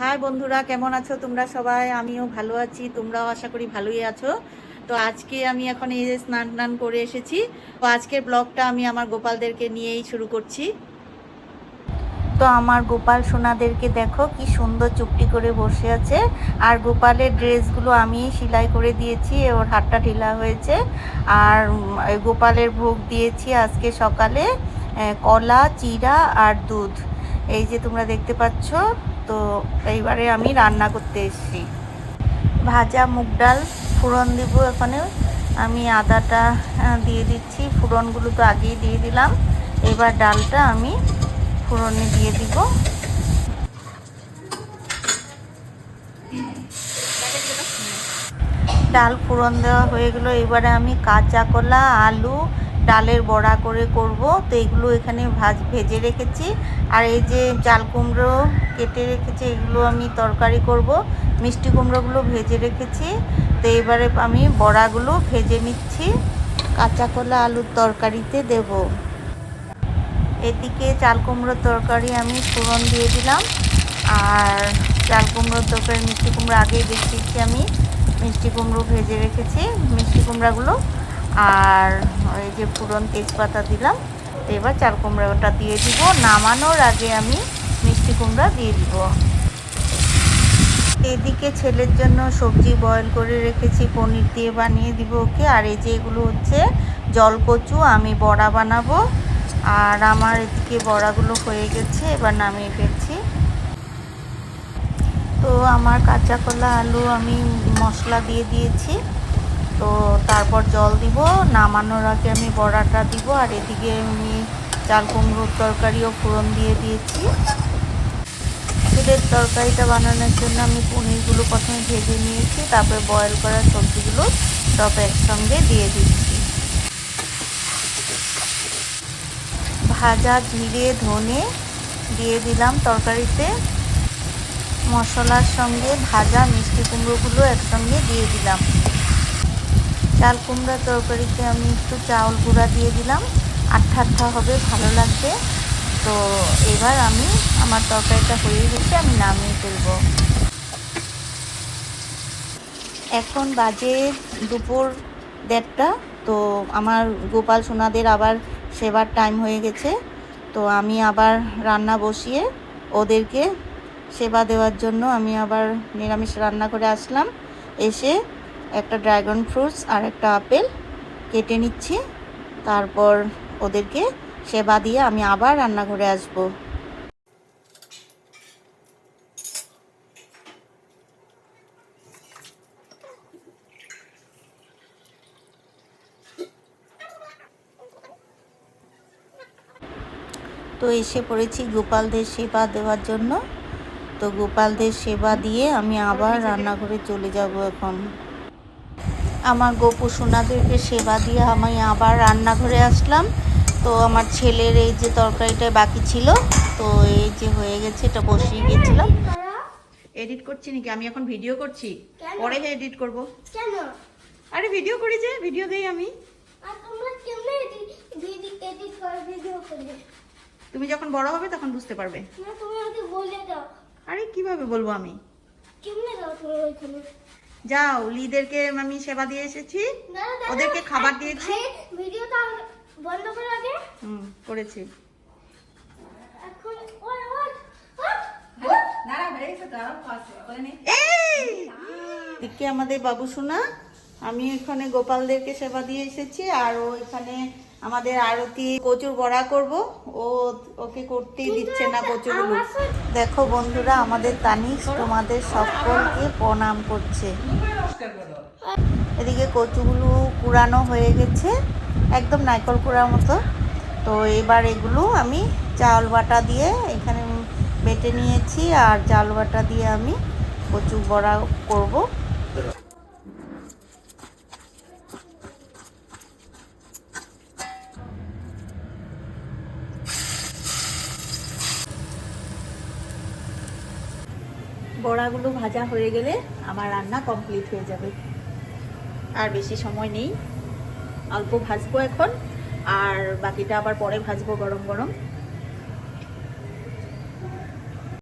High বন্ধুরা, কেমন আছো তোমরা সবাই? আমিও ভালো আছি, তোমরাও আশা করি ভালোই আছো। তো আজকে আমি এখন এই যে স্নান টান করে এসেছি। তো আজকের ব্লগটা আমি আমার গোপালদেরকে নিয়েই শুরু করছি। তো আমার গোপাল সোনাদেরকে দেখো কি সুন্দর চুপটি করে বসে আছে। আর গোপালের ড্রেসগুলো আমি সেলাই করে দিয়েছি, ওর হাতটা ঢিলা হয়েছে। আর গোপালের ভোগ দিয়েছি আজকে সকালে কলা চিরা আর দুধ। এই যে তোমরা দেখতে পাচ্ছ, তো এইবারে আমি রান্না করতে এসেছি। ভাজা মুগ ডাল, ফোড়ন দিব এখানে আমি আদাটা দিয়ে দিচ্ছি। ফোড়নগুলো তো আগেই দিয়ে দিলাম। এবার ডালটা আমি ফোড়নে দিয়ে দিব। ডাল ফোড়ন দেওয়া হয়ে গেলো। এবারে আমি কাঁচা কলা, আলু ডালের বড়া করে করব। তো এগুলো এখানে ভাজ, ভেজে রেখেছি। আর এই যে চাল কুমড়ো কেটে রেখেছি, এগুলো আমি তরকারি করব। মিষ্টি কুমড়োগুলো ভেজে রেখেছি। তো এবারে আমি বড়াগুলো ভেজে নিচ্ছি। কাঁচা কলা আলুর তরকারিতে দেব। এদিকে চাল কুমড়োর তরকারি আমি ফোড়ন দিয়ে দিলাম। আর চাল কুমড়োর তরকারি, মিষ্টি কুমড়ো আগেই দেখিয়েছি আমি। মিষ্টি কুমড়ো ভেজে রেখেছি। মিষ্টি কুমড়াগুলো আর ওই যে ফুরন তেজপাতা দিলাম। তো এবার চাল কুমড়োটা দিয়ে দিব। নামানোর আগে আমি মিষ্টি কুমড়া দিয়ে দিব। এদিকে ছেলের জন্য সবজি বয়েল করে রেখেছি, পনির দিয়ে বানিয়ে দিব ওকে। আর এই যে এগুলো হচ্ছে জলকচু, আমি বড়া বানাবো। আর আমার এদিকে বড়াগুলো হয়ে গেছে, এবার নামিয়ে ফেলছি। তো আমার কাঁচা কলা, আলু আমি মশলা দিয়ে দিয়েছি। তো তারপর জল দিব, নামানোর আগে আমি বড়াটা দিব, আর এদিকে আমি চাল কুমড়োর তরকারিও ফোড়ন দিয়ে দিয়েছি। ছেলের তরকারিটা বানানোর জন্য আমি পনিরগুলো প্রথমে ভেজে নিয়েছি, তারপরে বয়েল করা সবজিগুলো সব একসঙ্গে দিয়ে দিচ্ছি। ভাজা জিরে, ধনে দিয়ে দিলাম তরকারিতে। মশলার সঙ্গে ভাজা মিষ্টি কুমড়োগুলো একসঙ্গে দিয়ে দিলাম। চাল কুমড়া তরকারিতে আমি একটু চাউল গুঁড়া দিয়ে দিলাম। আঠা আঠা হবে, ভালো লাগবে। তো এবার আমি আমার তরকারিটা হয়ে গেছে, আমি নামিয়ে ফেলব। এখন বাজে দুপুর দেড়টা, তো আমার গোপাল সোনাদের আবার সেবার টাইম হয়ে গেছে। তো আমি আবার রান্না বসিয়ে ওদেরকে সেবা দেওয়ার জন্য আমি আবার নিরামিষ রান্না করে আসলাম। এসে একটা ড্রাগন ফ্রুটস আর একটা আপেল কেটে নিচ্ছি। তারপর ওদেরকে সেবা দিয়ে আমি আবার রান্নাঘরে আসব। তো এসে পড়েছি গোপালদের সেবা দেওয়ার জন্য। তো গোপালদের সেবা দিয়ে আমি আবার রান্নাঘরে চলে যাব এখন। আমার গোপু সোনাদেরকে সেবা দিয়ে আমি আবার রান্নাঘরে আসলাম। তো আমার ছেলের এই যে তরকারিটা বাকি ছিল তো এই যে হয়ে গেছে এটা বসিয়ে গেছিলাম এডিট করছি নাকি? আমি এখন ভিডিও করছি? পরে এডিট করব। কেন? আরে ভিডিও করি যে ভিডিও দেই আমি। আর তোমরা কেমনে ভিডিও এডিট করে ভিডিও করবে? তুমি যখন বড় হবে তখন বুঝতে পারবে। না তুমি আমাকে বলে দাও। আরে কীভাবে বলব আমি? কেমনে দাও তুমি ওইখানে? যাও লিদেরকে আমি সেবা দিয়ে এসেছি। ওদেরকে খাবার দিয়েছি। ভিডিওটা বন্ধ করে আগে। হুম করেছি। আমাদের বাবু সোনা আমি এখানে গোপালদেরকে সেবা দিয়ে এসেছি আর ও এখানে আমাদের আরতি কচুর বড়া করব। ও ওকে করতেই দিচ্ছে না সাথে- দেখো বন্ধুরা আমাদের তানিশ তোমাদের সকলকে প্রণাম করছে। এদিকে কচুগুলো কুড়ানো হয়ে গেছে একদম নাইকল কুড়ার মতো। তো এবার এগুলো আমি চাল বাটা দিয়ে এখানে বেটে নিয়েছি আর চাল বাটা দিয়ে আমি কচু বড়া করব। বড়াগুলো ভাজা হয়ে গেলে আমার রান্না কমপ্লিট হয়ে যাবে। আর বেশি সময় নেই। অল্প ভাজবো এখন, আর বাকিটা আবার পরে ভাজবো গরম গরম।